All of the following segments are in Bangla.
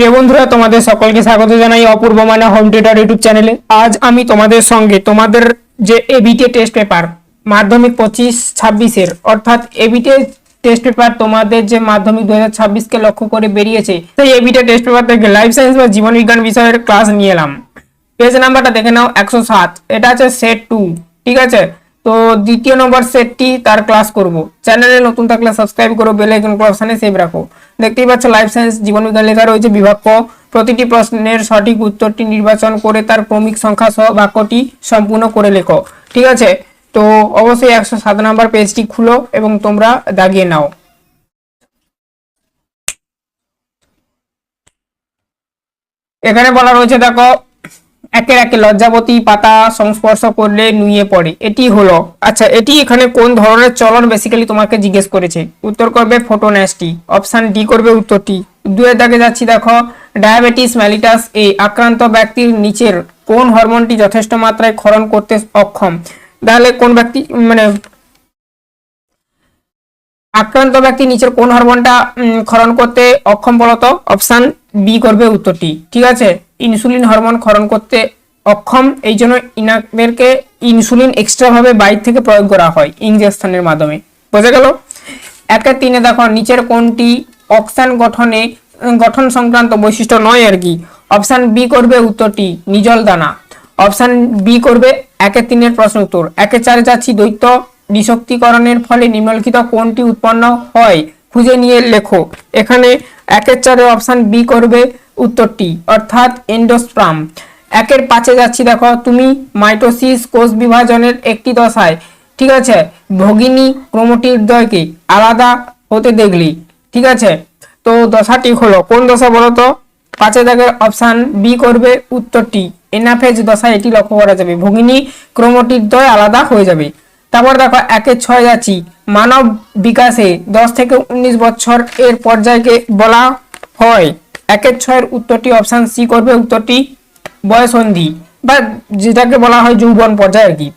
প্রিয় বন্ধুরা, তোমাদের সকলকে স্বাগত জানাই অপূর্ব মানে হোম থিয়েটার ইউটিউব চ্যানেলে আজ আমি তোমাদের সঙ্গে তোমাদের যে এবিটে টেস্ট পেপার মাধ্যমিক পঁচিশ ছাব্বিশের অর্থাৎ এবিটে টেস্ট পেপার তোমাদের যে মাধ্যমিক দু ছাব্বিশকে লক্ষ্য করে বেরিয়েছে, সেই এবিটে টেস্ট পেপার থেকে লাইফ সায়েন্স বা জীবন বিজ্ঞান বিষয়ের ক্লাস নিয়ে এলাম। পেজ নাম্বারটা দেখে নাও, একশো সাত। এটা আছে সেট টু ঠিক আছে? তো দ্বিতীয় নম্বর সেটটি তার ক্লাস করব। চ্যানেলে নতুন থাকলে সাবস্ক্রাইব করো বেল আইকন অপশানে সেভ রাখো। দেখতেই পাচ্ছ লাইফ সায়েন্স জীবনবিজ্ঞান লেখা রয়েছে বিভাগ। প্রতিটি প্রশ্নের সঠিক উত্তরটি নির্বাচন করে তার ক্রমিক সংখ্যা সহ বাক্যটি সম্পূর্ণ করে লেখো। ঠিক আছে? তো অবশ্যই একশো সাত নম্বর পেজটি খুলো এবং তোমরা দাগিয়ে নাও। এখানে বলা রয়েছে, দেখো একের একে লজ্জাবতী পাতা সংস্পর্শ করলে নুয়ে পড়ে। এটি হলো আচ্ছা এটি এখানে কোন ধরনের চলন বেসিক্যালি তোমাকে জিজ্ঞেস করেছে? উত্তর করবে ফোটোন্যাসটি অপশান ডি করবে উত্তরটি। দুয়ের দাগে যাচ্ছি, দেখো ডায়াবেটিস ম্যালিটাস এ আক্রান্ত ব্যক্তির নিচের কোন হরমোনটি যথেষ্ট মাত্রায় ক্ষরণ করতে অক্ষম? তাহলে কোন ব্যক্তি মানে আক্রান্ত ব্যক্তি নিচের কোন হরমোনটা ক্ষরণ করতে অক্ষম বলতো? অপশান বি করবে উত্তরটি। ঠিক আছে? ইনসুলিন হরমোন ক্ষরণ করতে অক্ষম এই জন্য ইনাদেরকে ইনসুলিন এক্সট্রা ভাবে বাইর থেকে প্রয়োগ করা হয় ইঞ্জেকশনের মাধ্যমে। বোঝা গেল? একের তিনে দেখো, নিচের কোনটি অক্সান গঠনে গঠন সংক্রান্ত বৈশিষ্ট্য নয় আর কি। অপশান বি করবে উত্তরটি, নিজল দানা। অপশান বি করবে একের তিনের প্রশ্ন উত্তর। একে চারে যাচ্ছি দ্বৈত নিশক্তিকরণের ফলে নিম্নলিখিত কোনটি উৎপন্ন হয়, খুঁজে নিয়ে লেখো। এখানে একের চারে অপশন বি করবে উত্তরটি, অর্থাৎ এন্ডোস্প্রাম। একের পাঁচে যাচ্ছি, দেখো, তুমি মাইটোসিস কোষ বিভাজনের একটি দশায়। ঠিক আছে, ভগিনী ক্রোমোটিদ্বয়কে আলাদা হতে দেখলি। ঠিক আছে, তো দশাটি হলো, কোন দশা বলো তো পাঁচে দাগের অপশন বি করবে উত্তরটি। এনাফেজ দশায় এটি লক্ষ্য করা যাবে। ভগিনী ক্রোমোটিদ্বয় আলাদা হয়ে যাবে। তারপর দেখো একে ছয় যাচ্ছি। মানব বিকাশে দশ থেকে উনিশ বছর এর পর্যায়কে বলা হয়। একের ছয়ের উত্তরটি অপশান সি করবে, উত্তরটি বয়সন্ধি বা যেটাকে বলা হয় যৌবন পর্যায় আর কি।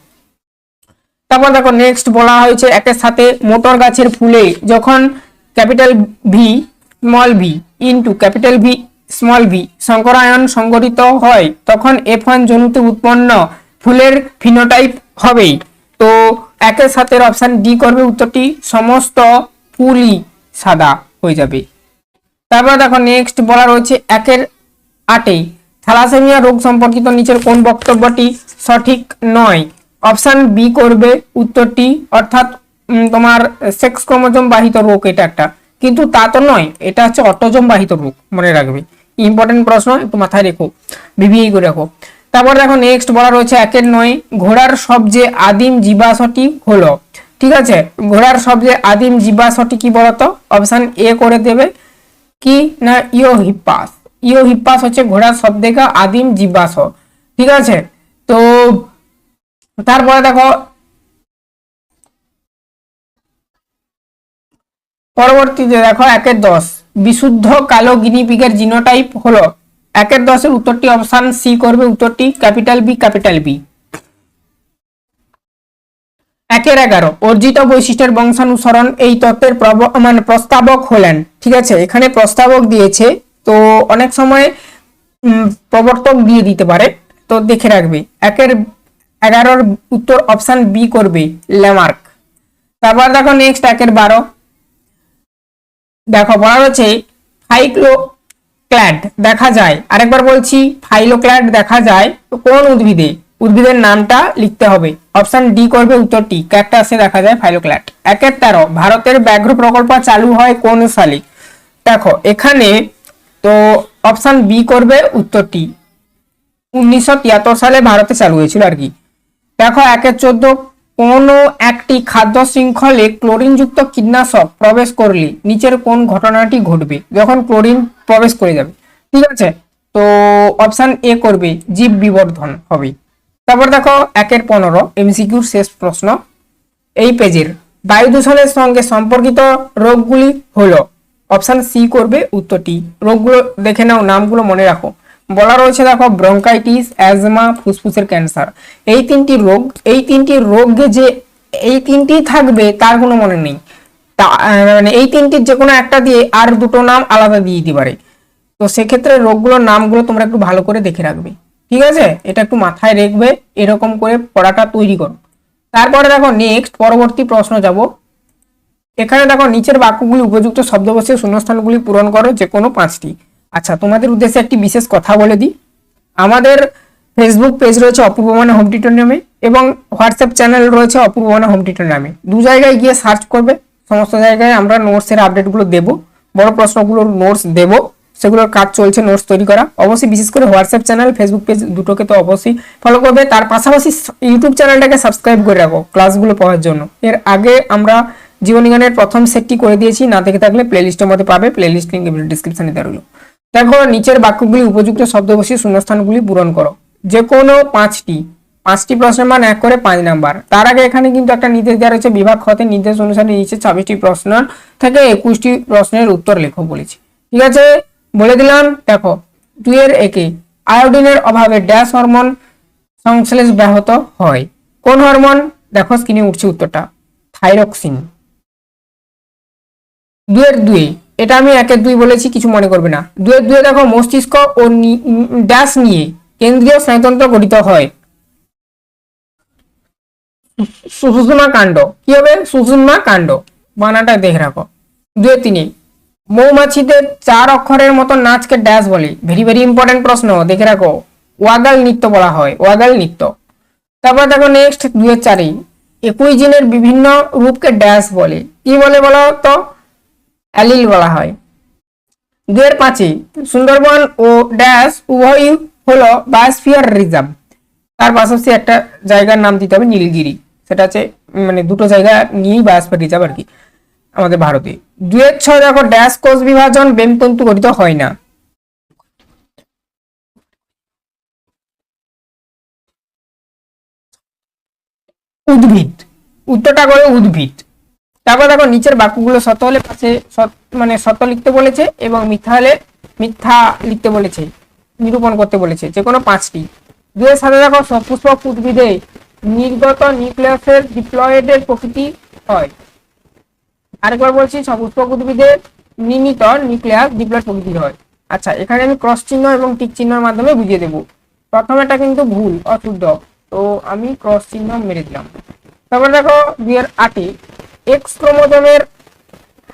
তারপর দেখো নেক্সট বলা হয়েছে একের সাথে মোটর গাছের ফুলে যখন capital V small V into capital V small V সংকরায়ন সংগঠিত হয়, তখন এফ ওয়ান জনুতে উৎপন্ন ফুলের ফিনোটাইপ হবেই তো একের সাথে অপশন ডি করবে, উত্তরটি সমস্ত ফুলই সাদা হয়ে যাবে। তারপর দেখো নেক্সট বলা রয়েছে একের আটে থ্যালাসেমিয়া রোগ সম্পর্কিত নিচের কোন বক্তব্যটি সঠিক নয়? অপশন বি করবে, উত্তরটি অর্থাৎ তোমার সেক্স ক্রোমোজোম বাহিত রোগ এটা একটা। কিন্তু তা তো নয়, এটা হচ্ছে অটোজম বাহিত রোগ, মনে রাখবে। ইম্পর্টেন্ট প্রশ্ন, একটু মাথায় রেখো বিবিআই করে রাখো তারপর দেখো নেক্সট বলা রয়েছে একের নয়, ঘোড়ার সবচেয়ে আদিম জীবাশটি হলো। ঠিক আছে? ঘোড়ার সবচেয়ে আদিম জীবাশটি কি বলতো? অপশন এ করে দেবে। কি? না ইও হিপ্পাস ইও হিপ্পাস হচ্ছে ঘোড়ার সব থেকে আদিম জীবাশ ঠিক আছে? তো তারপরে দেখো, পরবর্তীতে দেখো একের দশ। বিশুদ্ধ কালো গিনিপিগের জিনোটাইপ হলো একের দশের উত্তরটি অপশন সি করবে, উত্তরটি ক্যাপিটাল বি ক্যাপিটাল বি। একের এগারো, অর্জিত বৈশিষ্ট্যের বংশানুসরণ এই তত্ত্বের মানে প্রস্তাবক হলেন। ঠিক আছে, এখানে প্রস্তাবক দিয়েছে, তো অনেক সময় প্রবর্তক দিয়ে দিতে পারে, তো দেখে রাখবে। একের এগারোর উত্তর অপশন বি করবে, ল্যামার্ক। তারপর দেখো নেক্সট একের বারো। দেখো, বলা রয়েছে ফাইক্লোক্ল্যাড দেখা যায়। আরেকবার বলছি ফাইলোক্ল্যাড দেখা যায় তো কোন উদ্ভিদে? উদ্ভিদের নামটা লিখতে হবে। অপশন ডি করবে, উত্তরটি। ক্যাকটাসে দেখা যায় ফাইলোক্ল্যাড একের তেরো ভারতের ব্যাঘ্র প্রকল্প চালু হয় কোন সালে? দেখো, এখানে তো অপশন বি করবে, উত্তরটি। উনিশশো তিয়াত্তর সালে ভারতে চালু হয়েছিল আর কি। দেখো, একের চোদ্দ কোনো একটি খাদ্য শৃঙ্খলে ক্লোরিনযুক্ত কীটনাশক প্রবেশ করলে নিচের কোন ঘটনাটি ঘটবে? যখন ক্লোরিন প্রবেশ করে যাবে। ঠিক আছে? তো অপশন এ করবে, জীব বিবর্ধন হবে। তারপর দেখো, একের পনেরো এমসিকিউর শেষ প্রশ্ন। এই পেজের বায়ু দূষণের সঙ্গে সম্পর্কিত রোগগুলি হলো অপশন সি করবে উত্তরটি। রোগগুলো দেখে নাও, নামগুলো মনে রাখো। বলা রয়েছে দেখো ব্রঙ্কাইটিস অ্যাজমা ফুসফুসের ক্যান্সার এই তিনটি রোগ, এই তিনটি রোগ যে, এই তিনটি থাকবে, তার কোনো মনে নেই। তা মানে এই তিনটির যে কোনো একটা দিয়ে আর দুটো নাম আলাদা দিয়ে দিতে পারে। তো সেক্ষেত্রে রোগগুলোর নামগুলো তোমরা একটু ভালো করে দেখে রাখবে। ঠিক আছে? এটা একটু মাথায় রাখবে, এরকম করে পড়াটা তৈরি করো। তারপরে দেখো নেক্সট পরবর্তী প্রশ্ন যাব। এখানে দেখো, নিচের বাক্যগুলি উপযুক্ত শব্দ বসে শূন্যস্থানগুলি পূরণ করো, যে কোনো পাঁচটি। আচ্ছা তোমাদের উদ্দেশ্যে একটি বিশেষ কথা বলে দিই। আমাদের ফেসবুক পেজ রয়েছে অপূর্ব মানে হোম টিউটর নামে এবং হোয়াটসঅ্যাপ চ্যানেল রয়েছে অপূর্ব মানে হোম টিউটর নামে দু জায়গায় গিয়ে সার্চ করবে, সমস্ত জায়গায় আমরা নোটসের আপডেটগুলো দেব, বড় প্রশ্নগুলোর নোটস দেব, সেগুলোর কাজ চলছে নোটস তৈরি করা। অবশ্যই বিশেষ করে হোয়াটসঅ্যাপ চ্যানেল ফেসবুক পেজ দুটোকে তো অবশ্যই ফলো করবে। তার পাশাপাশি ইউটিউব চ্যানেলটাকে সাবস্ক্রাইব করে রাখো ক্লাসগুলো পাওয়ার জন্য। এর আগে আমরা জীবনীগানের প্রথম সেটটি করে দিয়েছি, না দেখে থাকলে প্লেলিস্টের মধ্যে পাবে। প্লেলিস্ট লিঙ্ক ডিসক্রিপশনে দেওয়া দেখো, নিচের বাক্যগুলি উপযুক্ত শব্দ বসিয়ে শূন্যস্থানগুলি পূরণ করো। যে কোনো পাঁচটি পাঁচটি প্রশ্নের মান এক করে পাঁচ নাম্বার। তার আগে এখানে কিন্তু একটা নির্দেশ দেওয়া রয়েছে, বিভাগ হতে নির্দেশ অনুসারে নিচে ছাব্বিশটি প্রশ্ন থেকে একুশটি প্রশ্নের উত্তর লেখো বলেছি। ঠিক আছে? বলে দিলাম, দেখো দুইয়ের একে আয়োডিনের অভাবে ড্যাশ হরমোন সংশ্লেষ ব্যাহত হয়। কোন হরমোন? দেখো, স্ক্রিনে উঠছে উত্তরটা, থাইরক্সিন। দুয়ের দুই এটা আমি একের দুই বলেছি, কিছু মনে করবে না। দুয়ের দুয়ে দেখো, মস্তিষ্ক ও ড্যাশ নিয়ে কেন্দ্রীয় স্নায়ুতন্ত্র গঠিত হয়। সুষুম্না কাণ্ড। কি হবে? সুষুম্না কাণ্ড। বানাটা দেখে রাখো। দুয়ে তিনে, মৌমাছিদের চার অক্ষরের মতো নাচকে ড্যাশ বলে। ভেরি ভেরি ইম্পর্টেন্ট প্রশ্ন, দেখে রাখো। ওয়াগাল নৃত্য বলা হয়, ওয়াগাল নৃত্য। তারপর দেখো নেক্সট দুয়ের চারে একই জিনের বিভিন্ন রূপকে ড্যাশ বলে। কি বলে বলো তো? অ্যালিল বলা হয়। দুয়ের পাঁচে সুন্দরবন ও ড্যাশ উভয়ই হলো বায়োস্ফিয়ার রিজার্ভ। তার পাশাপাশি একটা জায়গার নাম দিতে হবে নীলগিরি। সেটা হচ্ছে মানে দুটো জায়গা নিয়েই বায়োস্ফিয়ার রিজার্ভ আর কি, আমাদের ভারতে। দুয়ের ছয় দেখো, ড্যাশ কোষ বিভাজন বেমতন্তু গঠিত হয় না। উদ্ভিদ। উত্তরটা করে উদ্ভিদ। তারপর দেখো নিচের বাক্যগুলো সত্য হলে পাশে মানে সত্য লিখতে বলেছে এবং মিথ্যা হলে মিথ্যা লিখতে বলেছে, নিরূপণ করতে বলেছে, যে কোনো পাঁচটি। দুয়ের সাথে দেখো সপুষ্পক উদ্ভিদে নির্গত নিউক্লিয়াসের ডিপ্লয়েডের প্রকৃতি হয়। আরেকবার বলছি সপুষ্পক উদ্ভিদের নির্মিত নিউক্লিয়াস ডিপ্লয়েড প্রকৃতির হয়। আচ্ছা এখানে আমি ক্রস চিহ্ন এবং টিক চিহ্নের মাধ্যমে বুঝিয়ে দেবো। প্রথমেটা কিন্তু ভুল, অশুদ্ধ। তো আমি ক্রস চিহ্ন মেরে দিলাম। তারপর দেখো দুইয়ের আটে এক্স ক্রোমোজোমের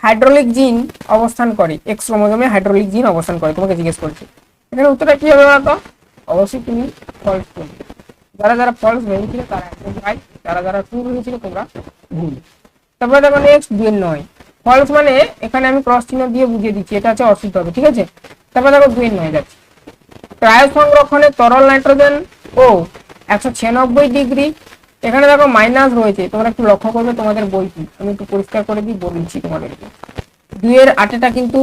হাইড্রোলিক জিন অবস্থান করে। এক্স ক্রোমোজোমে হাইড্রোলিক জিন অবস্থান করে। তোমাকে জিজ্ঞেস করছি। এখানে উত্তরটা কি হবে বলতো? অবশ্যই তুমি ফলস করবে। যারা যারা ফলস ভেবেছিলে তারা একদম রাইট যারা যারা ট্রু ভেবেছিলে তোমরা ভুল। তারপরে দেখো নেক্সট দুয়ের নয়। ফলস মানে এখানে আমি ক্রস চিহ্ন দিয়ে বুঝিয়ে দিচ্ছি। এটা হচ্ছে অশুদ্ধ হবে, ঠিক আছে? তারপরে দেখো দুয়ের নয় যাচ্ছে। ক্রায় সংরক্ষণে তরল নাইট্রোজেন ও একশো ছিয়ানব্বই ডিগ্রি এখানে দেখো মাইনাস রয়েছে তোমরা একটু লক্ষ্য করবে তোমাদের বইটি। আমি একটু পরিষ্কার করে দিই বলছি তোমাদেরকে। দুইয়ের আটেটা কিন্তু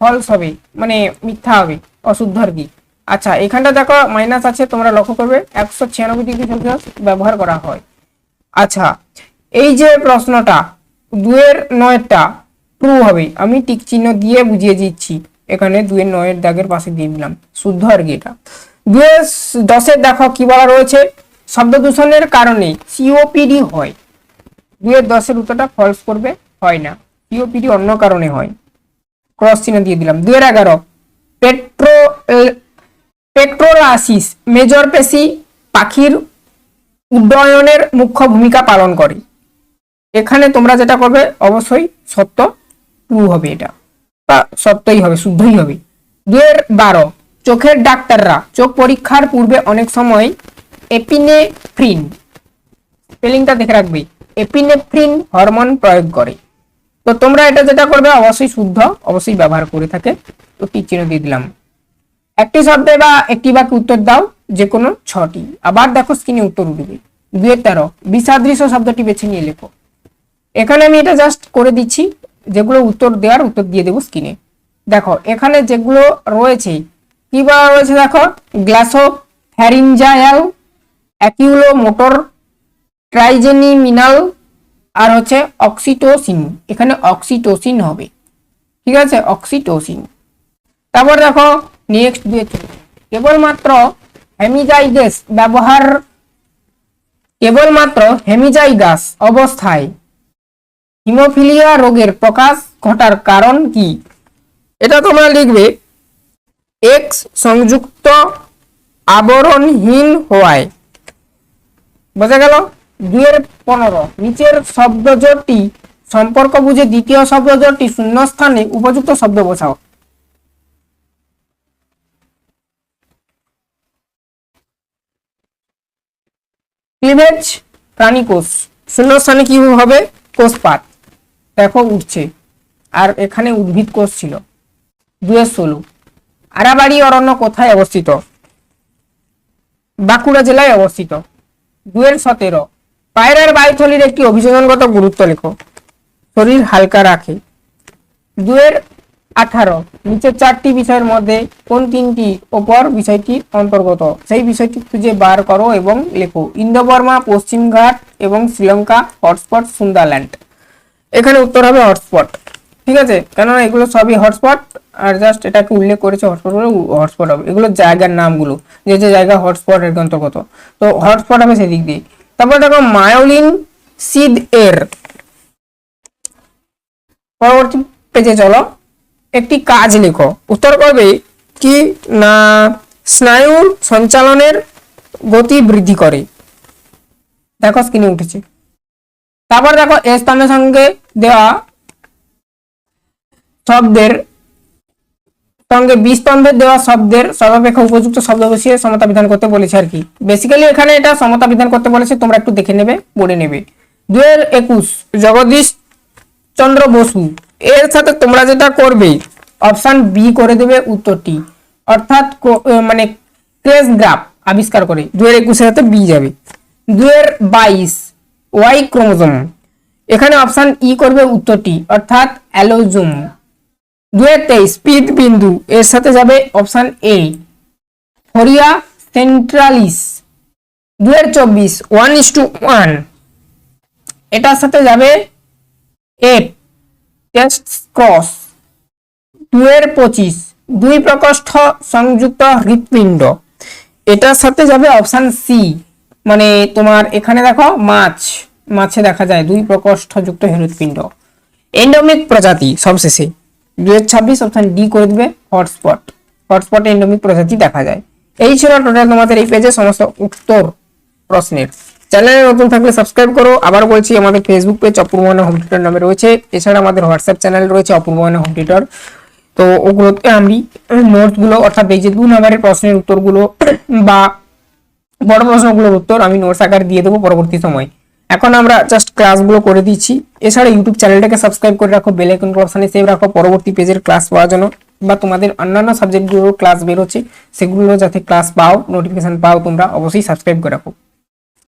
ফলস হবে মানে মিথ্যা হবে অশুদ্ধ আর কি? আচ্ছা এখানটা দেখো মাইনাস আছে, তোমরা লক্ষ্য করবে, একশো ছিয়ানব্বই ডিগ্রি সেলসিয়াস ব্যবহার করা হয়। আচ্ছা এই যে প্রশ্নটা দুয়ের নয়েরটা ট্রু হবে। আমি টিক চিহ্ন দিয়ে বুঝিয়ে দিচ্ছি। এখানে দুয়ের নয়ের দাগের পাশে দিয়ে দিলাম। শুদ্ধ আর কি এটা? দুয়ের দশের দেখো কি বলা রয়েছে? শব্দ দূষণের কারণে সিওপিডি হয়। দুয়ের দশের উত্তরটা ফলস করবে, হয় না। সিওপিডি অন্য কারণে হয়। ক্রস চিহ্ন দিয়ে দিলাম। দুয়ের এগারো। পেট্রো পেট্রোলাসিস মেজর পেশি পাখির উড্ডয়নের মুখ্য ভূমিকা পালন করে। এখানে তোমরা যেটা করবে, অবশ্যই সত্য ট্রু হবে এটা। বা সত্যই হবে, শুদ্ধই হবে। দুয়ের বারো। চোখের ডাক্তাররা, চোখ পরীক্ষার পূর্বে অনেক সময় এপিনেফ্রিন স্পেলিংটা দেখে রাখবে এপিনেফ্রিন হরমোন প্রয়োগ করে। তো তোমরা এটা যেটা করবে, অবশ্যই শুদ্ধ, অবশ্যই ব্যবহার করে থাকে। তো টিক চিহ্ন দিয়ে দিলাম। একটি শব্দে বা একটি বাক্যে উত্তর দাও যে কোনো ছটি। আবার দেখো স্ক্রিনে উত্তর উঠবে দুয়ের তেরো বিসাদৃশ্য শব্দটি বেছে নিয়ে লেখো। এখানে আমি এটা জাস্ট করে দিচ্ছি, যেগুলো উত্তর দেওয়ার উত্তর দিয়ে দেবো স্ক্রিনে দেখো, এখানে যেগুলো রয়েছে, কি বলা রয়েছে দেখো? গ্লাসো ফ্যারিঞ্জায়াল অ্যাকিউলো মোটর ট্রাইজেনিমিনাল আর হচ্ছে অক্সিটোসিন। এখানে অক্সিটোসিন হবে। ঠিক আছে? অক্সিটোসিন। তারপর দেখো নেক্সট দিয়ে কেবলমাত্র হেমিজাইগাস ব্যবহার কেবলমাত্র হেমিজাইগাস অবস্থায় হিমোফিলিয়া রোগের প্রকাশ ঘটার কারণ কি? এটা তোমরা লিখবে এক্স সংযুক্ত আবরণহীন হওয়ায়। বোঝা গেল? দুইয়ের পনেরো। নিচের শব্দজোটটি সম্পর্ক বুঝে দ্বিতীয় শব্দজোটটি শূন্যস্থানে উপযুক্ত শব্দ বসাও ক্লিভেজ প্রাণী কোষ শূন্যস্থানে কি হবে? কোষপাত। দেখো উঠছে। আর এখানে উদ্ভিদ কোষ ছিল। দুয়ের ষোলো। আরাবাড়ি অরণ্য কোথায় অবস্থিত? বাঁকুড়া জেলায় অবস্থিত। দুয়ের সতেরো। পায়রার বায়ুথলির একটি অভিযোজনগত গুরুত্ব লেখো। শরীর হালকা রাখে। দুয়ের আঠারো। নিচের চারটি বিষয়ের মধ্যে কোন তিনটি ওপর বিষয়টি অন্তর্গত? সেই বিষয়টি খুঁজে বার করো এবং লেখো। ইন্দোবর্মা, পশ্চিমঘাট এবং শ্রীলঙ্কা হটস্পট সুন্দরল্যান্ড। এখানে উত্তর হবে হটস্পট। ঠিক আছে? কেননা এগুলো সবই হটস্পট আর জাস্ট এটাকে উল্লেখ করেছে হটস্পট বলে হটস্পট হবে। এগুলো জায়গার নামগুলো, যে যে জায়গা হটস্পট এর অন্তর্গত তো হটস্পট হবে সেদিক দিয়ে। তারপর দেখো মায়োলিন সিদ এর পরবর্তী পেজে চলো। একটি কাজ লেখো। উত্তর করবে কি না স্নায়ুর সঞ্চালনের গতি বৃদ্ধি করে। দেখো স্ক্রিনে উঠেছে। তারপর দেখো, এ স্তম্ভের সঙ্গে দেওয়া শব্দের সঙ্গে বি স্তম্ভের দেওয়া শব্দের সর্বাপেক্ষা উপযুক্ত শব্দ বসিয়ে সমতা বিধান করতে বলেছে আর কি। বেসিক্যালি এখানে এটা সমতা বিধান করতে বলেছে, তোমরা একটু দেখে নেবে, পড়ে নেবে। দুয়ের একুশ, জগদীশ চন্দ্র বসু, এর সাথে তোমরা যেটা করবে অপশান বি করে দেবে উত্তরটি। অর্থাৎ মানে ক্রেস গ্রাফ আবিষ্কার করে দু হাজার একুশের সাথে বি যাবে। দুয়ের বাইশ ওয়াই ক্রোমোজোম, এখানে অপশান ই করবে উত্তরটি, অর্থাৎ অ্যালোজুম। দুয়ের তেইশ পিট বিন্দু, এর সাথে যাবে অপশন এ ফরিয়া সেন্ট্রালিস, দুয়ের চব্বিশ ওয়ান ইস টু ওয়ান এটার সাথে যাবে এট টেস্ট ক্রস দুয়ের পঁচিশ, দুই প্রকোষ্ঠ সংযুক্ত হৃৎপিণ্ড। এটার সাথে যাবে অপশন সি মানে তোমার এখানে দেখো মাছ, মাছে দেখা যায় দুই প্রকোষ্ঠ যুক্ত হৃৎপিণ্ড। এন্ডোমিক প্রজাতি সবশেষে। হাজার ছাব্বিশ অপশন ডি করে দিবে হটস্পট হটস্পটে এন্ডোমিক প্রজাতি দেখা যায়। এই ছিল টোটাল তোমাদের এই পেজে সমস্ত উত্তর প্রশ্নের। চ্যানেলে নতুন থাকলে সাবস্ক্রাইব করো। আবার বলছি, আমাদের Facebook page Apurbona home tutor নামে রয়েছে। এছাড়া আমাদের হোয়াটসঅ্যাপ চ্যানেল রয়েছে অপূর্বনা হোম টিউটর তো ওগুলোতে আমি নোটসগুলো অর্থাৎ এই যে দু নম্বরের প্রশ্নের উত্তরগুলো বা বড় প্রশ্নগুলোর উত্তর আমি নোটস আকারে দিয়ে দেবো পরবর্তী সময়। এখন আমরা জাস্ট ক্লাসগুলো করে দিচ্ছি। এছাড়া ইউটিউব চ্যানেলটাকে সাবস্ক্রাইব করে রাখো বেল আইকন অপশনে সেভ রাখো, পরবর্তী পেজের ক্লাস পাওয়ার জন্য বা তোমাদের অন্যান্য সাবজেক্টগুলোর ক্লাস বেরোচ্ছে সেগুলো যাতে ক্লাস পাও নোটিফিকেশন পাও, তোমরা অবশ্যই সাবস্ক্রাইব করে রাখো।